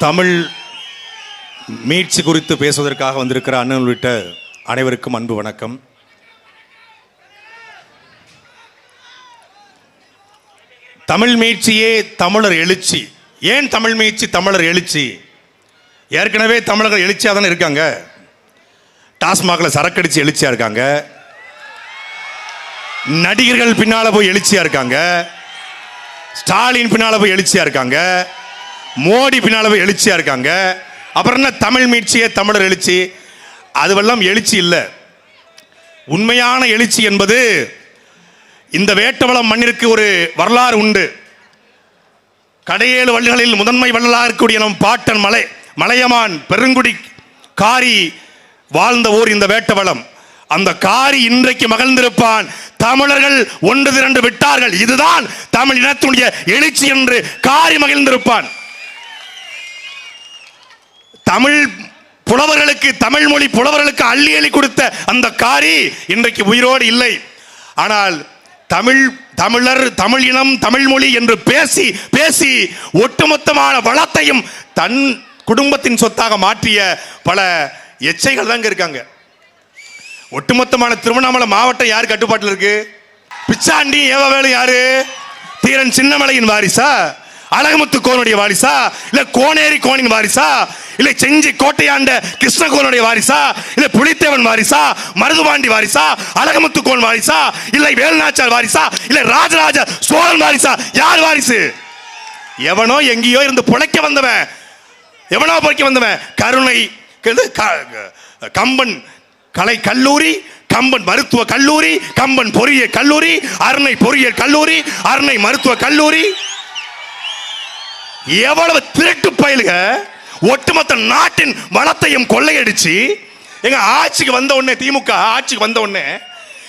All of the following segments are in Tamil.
தமிழ் மீட்சி குறித்து பேசுவதற்காக வந்திருக்கிற அண்ணன் உள்ளிட்ட அனைவருக்கும் அன்பு வணக்கம். தமிழ் மீட்சியே தமிழர் எழுச்சி. ஏன் தமிழ் மீட்சி தமிழர் எழுச்சி? ஏற்கனவே தமிழர்கள் எழுச்சியாக தானே இருக்காங்க? டாஸ்மாகில் சரக்கடிச்சு எழுச்சியாக இருக்காங்க. நடிகர்கள் பின்னால போய் எழுச்சியாக இருக்காங்க. ஸ்டாலின் பின்னால போய் எழுச்சியாக இருக்காங்க. மோடி பின்னால எழுச்சியாக இருக்காங்க. அப்புறம் என்ன தமிழ் மீட்சியே தமிழர் எழுச்சி. அதுவெல்லாம் எழுச்சி இல்லை. உண்மையான எழுச்சி என்பது இந்த வேட்டவளம் மண்ணிற்கு ஒரு வரலாறு உண்டு. கடையேழு வள்ளிகளில் முதன்மை வள்ளலாக இருக்கக்கூடிய நம் பாட்டன் மலை மலையமான் பெருங்குடி காரி வாழ்ந்த ஊர் இந்த வேட்டவளம். அந்த காரி இன்றைக்கு மகிழ்ந்திருப்பான். தமிழர்கள் ஒன்று திரண்டு விட்டார்கள். இதுதான் தமிழ் இனத்துடைய எழுச்சி என்று காரி மகிழ்ந்திருப்பான். தமிழ் புலவர்களுக்கு தமிழ் மொழி புலவர்களுக்கு அள்ளி அள்ளி கொடுத்த அந்த காரி இன்றைக்கு உயிரோடு இல்லை. ஆனால் தமிழ் தமிழர் தமிழ் இனம் தமிழ் மொழி என்று பேசி பேசி ஒட்டுமொத்தமான வளத்தையும் தன் குடும்பத்தின் சொத்தாக மாற்றிய பல எச்சைகள் தாங்க இருக்காங்க. ஒட்டுமொத்தமான திருவண்ணாமலை மாவட்டம் யார் கட்டுப்பாட்டில் இருக்கு? பிச்சாண்டி ஏவவேலு யாரு? தீரன் சின்னமலையின் வாரிசா? அழகுமுத்து கோனுடைய வாரிசா? இல்ல கோனேரி கோனின் வாரிசா? இல்ல செஞ்சி கோட்டையாண்ட கிருஷ்ணகோனுடைய வாரிசா? இல்ல புலித்தேவன் வாரிசா? மருதுபாண்டி வாரிசா? அழகுமுத்து கோன் வாரிசா? இல்லை வேலுநாச்சார் வாரிசா? இல்ல ராஜராஜ சோழன் வாரிசா? யார் வாரிசு? எவனோ எங்கேயோ இருந்து புழைக்க வந்தவன். எவனோ புழைக்க வந்தவன். கருணை க- கம்பன் கலை கல்லூரி கம்பன் மருத்துவ கல்லூரி கம்பன் பொறியியல் கல்லூரி அருணை பொறியியல் கல்லூரி அருணை மருத்துவ கல்லூரி. எவ்வளவு திருட்டு பயிலுக ஒட்டுமொத்த நாட்டின் வளத்தையும் கொள்ளையடிச்சு. எங்க ஆட்சிக்கு வந்த உடனே திமுக ஆட்சிக்கு வந்த உடனே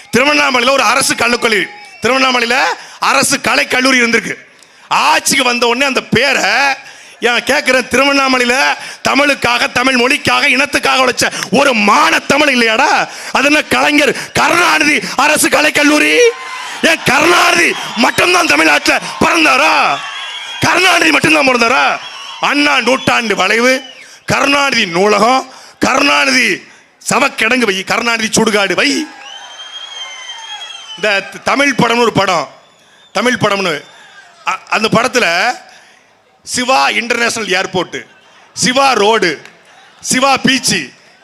திருவண்ணாமலையில் ஒரு அரசு கல்லூரி திருவண்ணாமலையில் அரசு கலை கல்லூரி இருந்திருக்கு. ஆட்சிக்கு வந்த உடனே அந்த பேரை ஏன் கேட்குறேன் திருவண்ணாமலையில் தமிழுக்காக தமிழ் மொழிக்காக இனத்துக்காக உழைச்ச ஒரு மான தமிழ் இல்லையாடா? அது என்ன கலைஞர் கருணாநிதி அரசு கலை கல்லூரி? ஏன் கருணாநிதி மட்டும்தான் தமிழ்நாட்டில் பிறந்தாரா? கருணாநிதி மட்டும்தான் பிறந்தாரா? அண்ணா நூற்றாண்டு வளைவு கருணாநிதி நூலகம் கருணாநிதி சவக்கிடங்கு வை கருணாநிதி சுடுகாடு வை. இந்த தமிழ் படம்னு ஒரு படம் தமிழ் படம்னு. அ- அந்த படத்தில் Siva international airport Siva road Siva beach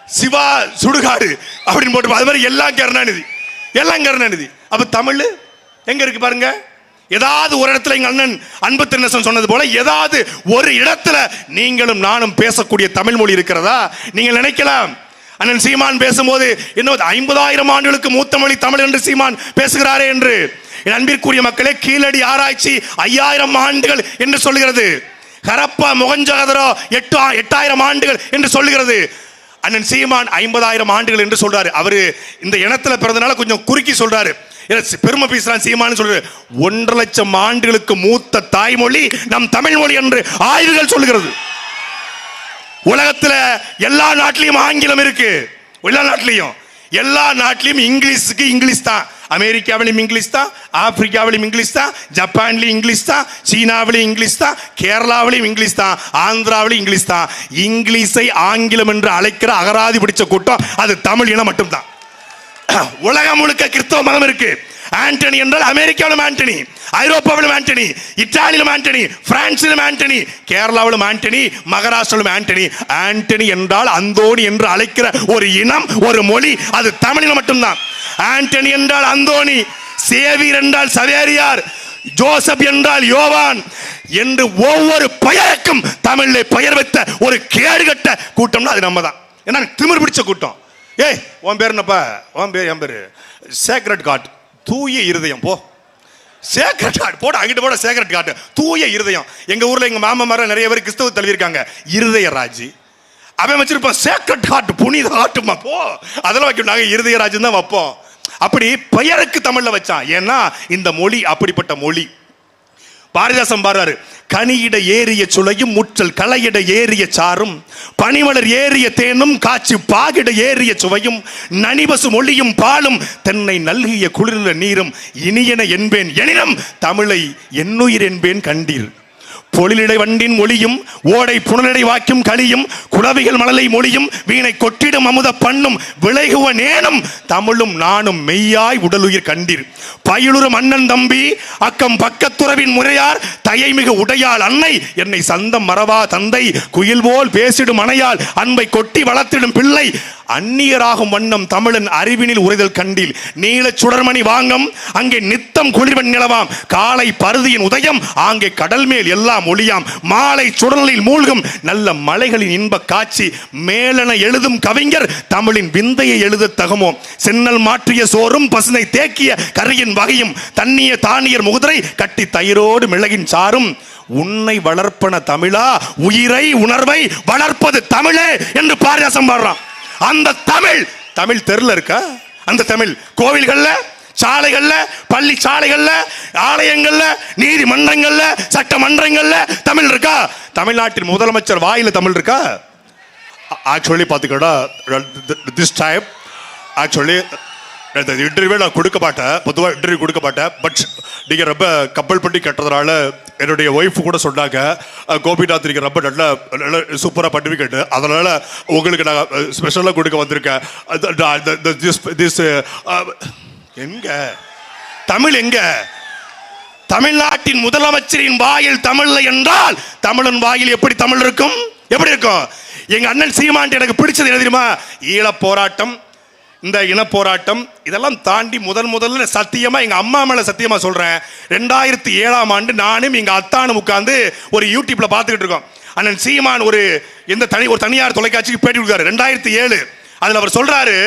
Siva சுடுகாடு அப்படின்னு போட்டு அது மாதிரி எல்லாம் கருணாநிதி எல்லாம் கருணாநிதி. அப்போ தமிழ் எங்கே இருக்கு பாருங்கள் ஏதாவது ஒரு இடத்துல எங்கள் அண்ணன் அன்பு திருநேசன் சொன்னது போல ஏதாவது ஒரு இடத்துல நீங்களும் நானும் பேசக்கூடிய தமிழ் மொழி இருக்கிறதா? நீங்கள் நினைக்கலாம். அண்ணன் சீமான் பேசும்போது இன்னும் ஐம்பதாயிரம் ஆண்டுகளுக்கு மூத்த மொழி தமிழ் என்று சீமான் பேசுகிறாரே என்று. என் அன்பிற்குரிய மக்களே கீழடி ஆராய்ச்சி ஐயாயிரம் ஆண்டுகள் என்று சொல்லுகிறது. ஹரப்பா முகஞ்சகதரோ எட்டு ஆ- எட்டாயிரம் ஆண்டுகள் என்று சொல்லுகிறது. அண்ணன் சீமான் ஐம்பதாயிரம் ஆண்டுகள் என்று சொல்றாரு. அவரு இந்த இனத்துல பிறந்தனால கொஞ்சம் குறுக்கி சொல்றாரு. பெருமை பேசுறான் சீமான்னு சொல்றாரு. ஒன்றரை லட்சம் ஆண்டுகளுக்கு மூத்த தாய்மொழி நம் தமிழ் மொழி என்று ஆய்வுகள் சொல்லுகிறது. உலகத்தில் எல்லா நாட்டிலையும் ஆங்கிலம் இருக்கு. எல்லா நாட்டிலையும். எல்லா நாட்டிலையும் இங்கிலீஷுக்கு இங்கிலீஷ் தான். அமெரிக்காவிலும் இங்கிலீஷ் தான் ஆப்பிரிக்காவிலும் இங்கிலீஷ் தான் ஜப்பான்லையும் இங்கிலீஷ் தான் சீனாவிலையும் இங்கிலீஷ் தான் கேரளாவிலையும் இங்கிலீஷ் தான் ஆந்திராவிலையும் இங்கிலீஷ் தான். இங்கிலீஷை ஆங்கிலம் என்று அழைக்கிற அகராதி பிடிச்ச கூட்டம் அது தமிழ் இனம் மட்டும்தான். உலகம் முழுக்க கிறிஸ்தவ மதம் இருக்கு. ஆண்டனி என்றால் அமெரிக்காவிலும் ஆண்டனி ஐரோப்பாவிலும் ஆண்டனி இத்தாலியிலும் ஆண்டனி பிரான்சிலும் ஆண்டனி கேரளாவிலும் ஆண்டனி மகாராஷ்டிராவிலும் ஆண்டனி. ஆண்டனி என்றால் அந்தோணி என்று அழைக்கிற ஒரு இனம் ஒரு மொழி அது தமிழில் மட்டும்தான். ஆண்டனி என்றால் அந்தோணி சேவியர் என்றால் சவேரியார் ஜோசப் என்றால் யோவான் என்று ஒவ்வொரு பெயருக்கும் தமிழில் பெயர் வைத்த ஒரு கேடுகட்ட கூட்டம்னா அது நம்ம தான் ஏன்னா திமிர் பிடிச்ச கூட்டம். ஏய் உன் பேர் என்னப்பா? உன் பேர் என் பேர்? சேக்ரட் காட் தூய இருதயம் போ. சேக்ரட் காட் போட அங்கிட்டு போட சேக்ரட் காட் தூய இருதயம். எங்கள் ஊரில் எங்கள் மாமன் நிறைய பேர் கிறிஸ்தவ தழுவிருக்காங்க இருதய ராஜி அவன் வச்சிருப்பான் சேக்ரட் ஹார்ட் புனித ஹார்ட்டுமா போ. அதெல்லாம் வைக்கணும். நாங்கள் இருதயராஜன் தான் வைப்போம். அப்படி பெயருக்கு தமிழில் வச்சான். ஏன்னா இந்த மொழி அப்படிப்பட்ட மொழி. பாரதிதாசம் பாடுறாரு கனியிட ஏறிய சுளையும் முற்றல் களையிட ஏறிய சாரும் பனிமலர் ஏறிய தேனும் காட்சி பாகிட ஏறிய சுவையும் நனிபசு மொழியும் பாலும் தென்னை நல்கிய குளிர்ந்த நீரும் இனியன என்பேன் எனினும் தமிழை என்னுயிர் என்பேன் கண்டீர். பொழிலிடை வண்டின் மொழியும் ஓடை புனலடை வாக்கும் களியும் குளவிகள் மழலை மொழியும் வீணை கொட்டிடும் அமுத பண்ணும் விளைகுவ நேனும் தமிழும் நானும் மெய்யாய் உடலுயிர் கண்டீர். பயிலுறும் அண்ணன் தம்பி அக்கம் பக்கத்துறவின் முறையார் தயைமிகு உடையாள் அன்னை என்னை சந்தம் மறவா தந்தை குயில் போல் பேசிடும் அணையால் அன்பை கொட்டி வளர்த்திடும் பிள்ளை அந்நியராகும் வண்ணம் தமிழன் அறிவினில் உரைதல் கண்டில். நீலச் சுடர்மணி வாங்கம் அங்கே நித்தம் குளிர்வன் நிலவாம். காலை பருதியின் உதயம் ஆங்கே கடல் மேல் எல்லாம் ஒளியாம். மாலை சுடலில் மூழ்கும் நல்ல மலைகளின் இன்ப காட்சி. மேலென எழுதும் கவிஞர் தமிழின் விந்தையை எழுத தகுமோ. சென்னல் மாற்றிய சோறும் பசுனை தேக்கிய கரியின் வகையும். தண்ணிய தானியர் முகுதிரை கட்டி தயிரோடு மிளகின் சாரும். உன்னை வளர்ப்பன தமிழா உயிரை உணர்வை வளர்ப்பது தமிழே என்று பாரியாசம் பாடுறான். அந்த தமிழ் தமிழ் தெருல இருக்கா? அந்த தமிழ் கோவில்கள்ல சாலைகள்ல பள்ளி சாலைகள்ல ஆலயங்கள்ல நீதிமன்றங்கள்ல சட்டமன்றங்கள்ல தமிழ் இருக்கா? தமிழ்நாட்டின் முதலமைச்சர் வாயில தமிழ் இருக்கா? ஆக்சுவலி பார்த்துக்கடா. திஸ் டைம் ஆக்சுவலி இன்டர்வியூ நான் கொடுக்க மாட்டேன். பொதுவாக இன்டர்வியூ கொடுக்க மாட்டேன். பட் நீங்கள் ரொம்ப கப்பல் பண்ணி கட்டுறதுனால என்னுடைய ஒய்ஃப் கூட சொன்னாங்க கோபிநாத் நீங்கள் ரொம்ப நல்ல நல்ல சூப்பராக பண்ணுவீங்கட்டு அதனால் உங்களுக்கு நான் ஸ்பெஷலாக கொடுக்க வந்திருக்கேன். திஸ் திஸ் எங்க? தமிழ் எங்க? தமிழ்நாட்டின் முதலமைச்சரின் வாயில் தமிழ் என்றால் தமிழன் வாயில் எப்படி தமிழ் இருக்கும்? எப்படி இருக்கும்? எங்க அண்ணன் சீமான் எனக்கு பிடிச்சது என்ன தெரியுமா? ஈழப் போராட்டம். இந்த இனப்போராட்டம் இதெல்லாம் தாண்டி முதல் முதல்ல சத்தியமாக எங்கள் அம்மா மேலே சத்தியமாக சொல்கிறேன் ரெண்டாயிரத்தி ஏழாம் ஆண்டு நானும் எங்கள் அத்தானும் உட்காந்து ஒரு யூடியூப்பில் பார்த்துக்கிட்டு இருக்கோம். அண்ணன் சீமான் ஒரு எந்த தனி ஒரு தனியார் தொலைக்காட்சிக்கு பேட்டி கொடுக்காரு. ரெண்டாயிரத்தி ஏழு. அதில் அவர் சொல்கிறாரு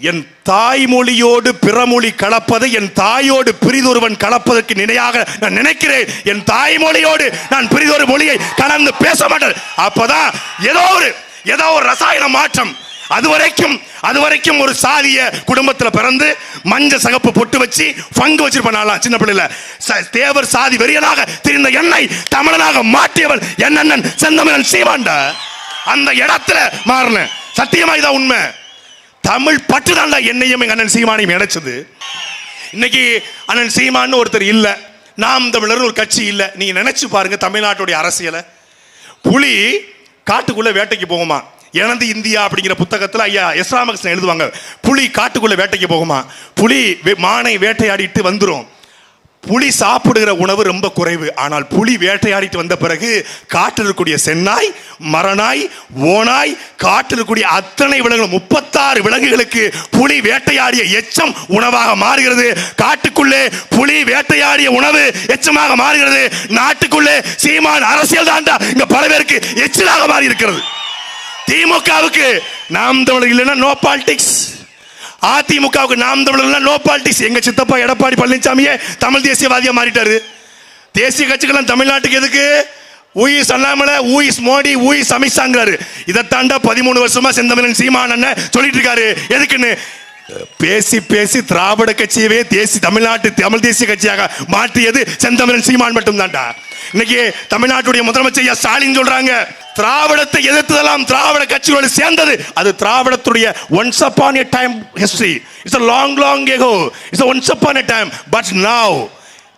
என் தாய்மொழியோடு பிறமொழி கலப்பது என் தாயோடு பிரிதொருவன் கலப்பதற்கு நினையாக நான் நினைக்கிறேன். என் தாய்மொழியோடு நான் பிரிதொரு மொழியை கலந்து பேச மாட்டேன். அப்போதான் ஏதோ ஒரு ஏதோ ஒரு ரசாயன மாற்றம் அது வரைக்கும் அது வரைக்கும் ஒரு சாதிய குடும்பத்தில் பிறந்து மஞ்ச சகப்பு பொட்டு வச்சு பங்கு வச்சிருப்பான் சின்ன பிள்ளைல ச- தேவர் சாதி வெறியனாக திரிந்த என்னை தமிழனாக மாற்றியவன் என் செந்தமிழன் சீமாண்ட அந்த இடத்துல மாறின சத்தியமா இதான் உண்மை. தமிழ் பட்டு தான்டா என்னையும் எங்க அண்ணன் சீமானையும் இணைச்சது. இன்னைக்கு அண்ணன் சீமான்னு ஒருத்தர் இல்லை. நாம் தமிழர் ஒரு கட்சி இல்லை. நீங்க நினைச்சு பாருங்க தமிழ்நாட்டுடைய அரசியலை. புலி காட்டுக்குள்ள வேட்டைக்கு போகுமா? எனது இந்தியா அப்படிங்கிற புத்தகத்தில் ஐயா எஸ் ராமகிருஷ்ணன் எழுதுவாங்க புலி காட்டுக்குள்ள வேட்டைக்கு போகுமா? புலி வே- மானை வேட்டையாடிட்டு வந்துடும் புலி சாப்பிடுகிற உணவு ரொம்ப குறைவு. ஆனால் புலி வேட்டையாடிட்டு வந்த பிறகு காட்டில் இருக்கக்கூடிய சென்னாய் மரநாய் ஓனாய் காட்டில் இருக்கக்கூடிய அத்தனை விலங்குகள் முப்பத்தாறு விலங்குகளுக்கு புலி வேட்டையாடிய எச்சம் உணவாக மாறுகிறது. காட்டுக்குள்ளே புலி வேட்டையாடிய உணவு எச்சமாக மாறுகிறது. நாட்டுக்குள்ளே சீமான் அரசியல் தாண்டா இங்க பல பேருக்கு எச்சலாக மாறி இருக்கிறது திமுகவுக்கு நாம் தமிழர் இல்லைன்னா நோ பாலிடிக்ஸ் அதிமுகவுக்கு நாம் தமிழர் நோ பாலிடிக்ஸ் எங்க சித்தப்பா எடப்பாடி பழனிசாமியே தமிழ் தேசியவாதியா மாறிட்டாரு. தேசிய கட்சிகள்லாம் தமிழ்நாட்டுக்கு எதுக்கு? ஊயிஸ் அண்ணாமலை ஊயிஸ் மோடி ஊயிஸ் அமித்ஷாங்கிறாரு இதை தாண்டா பதிமூணு வருஷமா செந்தமிழன் சீமான் அண்ணன் சொல்லிட்டு இருக்காரு. எதுக்குன்னு? பேசி பேசி திராவிட கட்சியவே தேசி தமிழ்நாட்டு தமிழ் தேசிய கட்சியாக மாற்றியது செந்தமிழன் சீமான் மட்டும் தான்டா இன்னைக்கு தமிழ்நாட்டுடைய முதலமைச்சர் ஐயா ஸ்டாலின் சொல்றாங்க திராவிடத்தை எதிர்த்ததெல்லாம் திராவிட கட்சிகளோடு சேர்ந்தது. அது திராவிடத்துடைய once upon a time history it's a long long ago it's once upon a time but now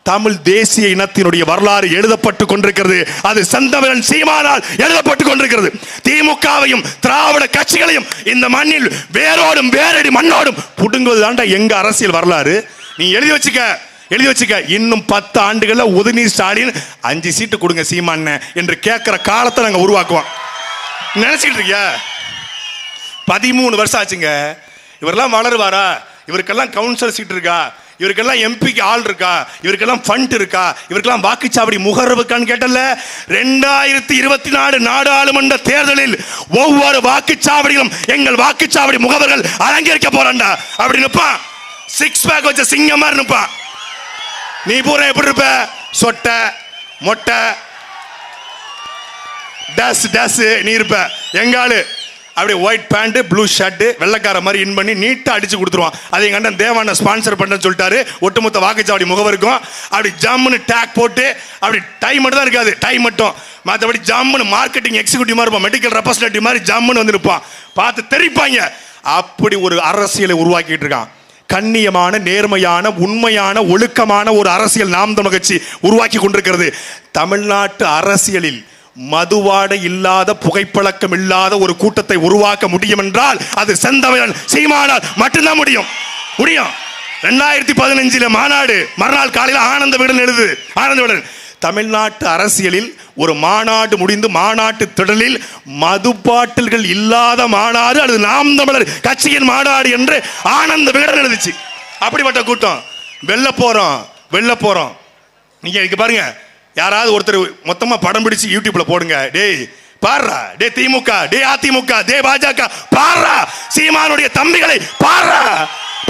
Tamil தேசிய இனத்தினுடைய வரலாறு எழுதப்பட்டு கொண்டிருக்கிறது. அது செந்தமிழன் சீமானால் எழுதப்பட்டு கொண்டிருக்கிறது. திமுகவையும் திராவிட கட்சிகளையும் இந்த மண்ணில் வேரோடும் வேரடி மண்ணோடும் புடுங்குவது தாண்டா எங்க அரசியல் வரலாறு? நீ எழுதி வச்சுக்க எழுதி வச்சுக்க. இன்னும் பத்து ஆண்டுகள்ல உதயநிதி ஸ்டாலின் அஞ்சு சீட்டு கொடுங்க சீமான் என்று கேட்கிற காலத்தை நாங்க உருவாக்குவோம். நினைச்சுக்கிட்டு இருக்கியா? பதிமூணு வருஷம் ஆச்சுங்க. இவரெல்லாம் வளருவாரா? இவருக்கெல்லாம் கவுன்சிலர் சீட் இருக்கா? இவருக்கெல்லாம் எம்பிக்கு ஆள் இருக்கா? இவருக்கெல்லாம் ஃபண்ட் இருக்கா? இவருக்கெல்லாம் வாக்குச்சாவடி முகர்வு இருக்கான்னு கேட்டல ரெண்டாயிரத்தி இருபத்தி நாலு நாடாளுமன்ற தேர்தலில் ஒவ்வொரு வாக்குச்சாவடியிலும் எங்கள் வாக்குச்சாவடி முகவர்கள் அலங்கரிக்க போறான்டா. அப்படி நிற்பான் சிக்ஸ் பேக் வச்ச சிங்கம் மாதிரி நீ பூரா எப்படி இருப்ப? சொட்டை மொட்டை. டஸ் டஸ் நீ இருப்ப. எங்காலு அப்படியே ஒயிட் பேண்ட்டு ப்ளூ ஷர்ட் வெள்ளக்கார மாதிரி இன் பண்ணி நீட்டாக அடிச்சு கொடுத்துருவான். அதை எங்கள் அண்ணன் தேவான ஸ்பான்சர் பண்ணேன்னு சொல்லிட்டாரு. ஒட்டுமொத்த வாக்குச்சாவடி முகவருக்கும் அப்படி ஜம்முன்னு டேக் போட்டு அப்படி டைம் மட்டும் தான் இருக்காது. டைம் மட்டும். மற்றபடி ஜம்முன்னு மார்க்கெட்டிங் எக்ஸிக்யூட்டிவ் மாதிரி இருப்பான். மெடிக்கல் ரெப்ரஸன்டேட்டிவ் மாதிரி ஜம்முன்னு வந்து பார்த்து தெரிப்பாங்க. அப்படி ஒரு அரசியலை உருவாக்கிட்டு இருக்கான். கண்ணியமான நேர்மையான உண்மையான ஒழுக்கமான ஒரு அரசியல் நாம் தமிழ் கட்சி உருவாக்கி கொண்டிருக்கிறது. தமிழ்நாட்டு அரசியலில் மதுவாடை இல்லாத புகைப்பழக்கம் இல்லாத ஒரு கூட்டத்தை உருவாக்க முடியும் என்றால் அது செந்தமிழன் சீமானால் மட்டும்தான் முடியும். முடியும். ரெண்டாயிரத்தி பதினஞ்சில் மாநாடு மறுநாள் காலையில் ஆனந்த விடன் எழுது. ஆனந்த விடன் தமிழ்நாட்டு அரசியலில் ஒரு மாநாடு முடிந்து மாநாட்டு திடலில் மதுபாட்டில்கள் இல்லாத மாநாடு அல்லது நாம் தமிழர் கட்சியின் மாநாடு என்று ஆனந்த விகடன் எழுதுச்சு. அப்படிப்பட்ட கூட்டம். வெளில போகிறோம் வெளில போகிறோம் நீங்கள் இங்கே பாருங்கள் யாராவது ஒருத்தர் மொத்தமா படம் பிடிச்சு யூடியூப்ல போடுங்க. டேய் பாடுறா. டே திமுக டே அதிமுக டே பாஜக பாடுறா. சீமானுடைய தம்பிகளை பாடுறா.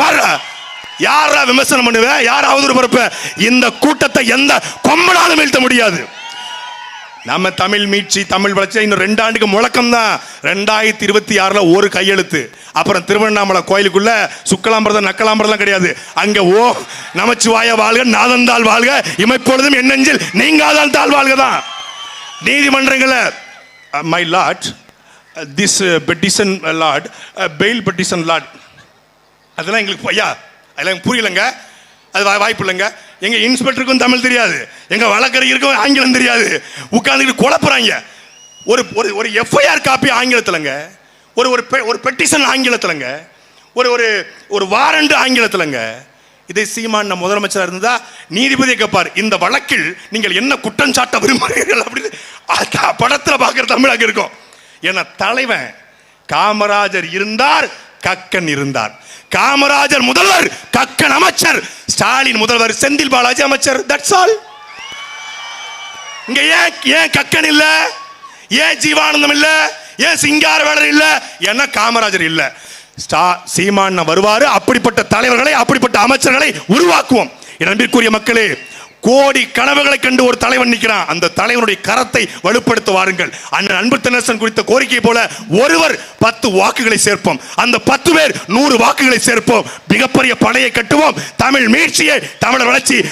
பாடுறா. யாரா விமர்சனம் பண்ணுவேன் யாராவது அவதூறு பரப்ப இந்த கூட்டத்தை எந்த கொம்பனாலும் வீழ்த்த முடியாது. நம்ம தமிழ் மீட்சி தமிழ் வளர்ச்சி இன்னும் ரெண்டு ஆண்டுக்கு முழக்கம் தான் ரெண்டாயிரத்தி இருபத்தி ஆறுல ஒரு கையெழுத்து. அப்புறம் திருவண்ணாமலை கோயிலுக்குள்ள சுக்கலாம்பிரதம் நக்கலாம்பிரதம் கிடையாது. அங்க ஓ நமச்சிவாய வாழ்க நாதந்தாள் வாழ்க இமைப்பொழுதும் என்னெஞ்சில் நீங்காதான் தாழ் வாழ்க தான் நீதிமன்றங்கள my lord this petition lord bail petition lord அதெல்லாம் எங்களுக்கு ஐயா அதெல்லாம் புரியலங்க. அது வா- வாய்ப்பு இல்லைங்க. எங்க இன்ஸ்பெக்டருக்கும் தமிழ் தெரியாது. எங்க வழக்கறிஞருக்கும் ஆங்கிலம் தெரியாது. உட்காந்துக்கிட்டு குழப்புறாங்க. ஒரு ஒரு ஒரு எஃப்ஐஆர் காப்பி ஆங்கிலத்திலங்க. ஒரு ஒரு பெ- ஒரு பெட்டிஷன் ஆங்கிலத்திலங்க. ஒரு ஒரு ஒரு வாரண்ட் ஆங்கிலத்திலங்க. இதை சீமான் நம்ம முதலமைச்சராக இருந்தால் நீதிபதியை கேட்பார் இந்த வழக்கில் நீங்கள் என்ன குற்றம் சாட்ட விரும்புகிறீர்கள் அப்படின்னு. அதான் பார்க்குற தமிழாக இருக்கும். ஏன்னா தலைவன் காமராஜர் இருந்தார் கக்கன் இருந்தார். காமராஜர் முதல்வர் கக்கன் அமைச்சர். ஸ்டாலின் முதல்வர் செந்தில் பாலாஜி அமைச்சர். தட்ஸ் ஆல் இங்க ஏன் ஏன் கக்கன் இல்ல? ஏன் ஜீவானந்தம் இல்லை? ஏன் சிங்கார வேலர் ஏன்னா காமராஜர் இல்லை? ஸ்டா சீமான் வருவார் அப்படிப்பட்ட தலைவர்களை அப்படிப்பட்ட அமைச்சர்களை உருவாக்குவோம். என் அன்பிற்குரிய மக்களே கோடி கனவுகளை கண்டு ஒரு தலைவன் நிற்கிறான் அந்த தலைவனுடைய கரத்தை வலுப்படுத்த வாருங்கள் அண்ணன் அன்பு தென்னரசன் குறித்த கோரிக்கை போல ஒருவர் பத்து வாக்குகளை சேர்ப்போம். அந்த பத்து பேர் நூறு வாக்குகளை சேர்ப்போம். மிகப்பெரிய படையை கட்டுவோம். தமிழ் மீட்சியை தமிழர் வளர்ச்சி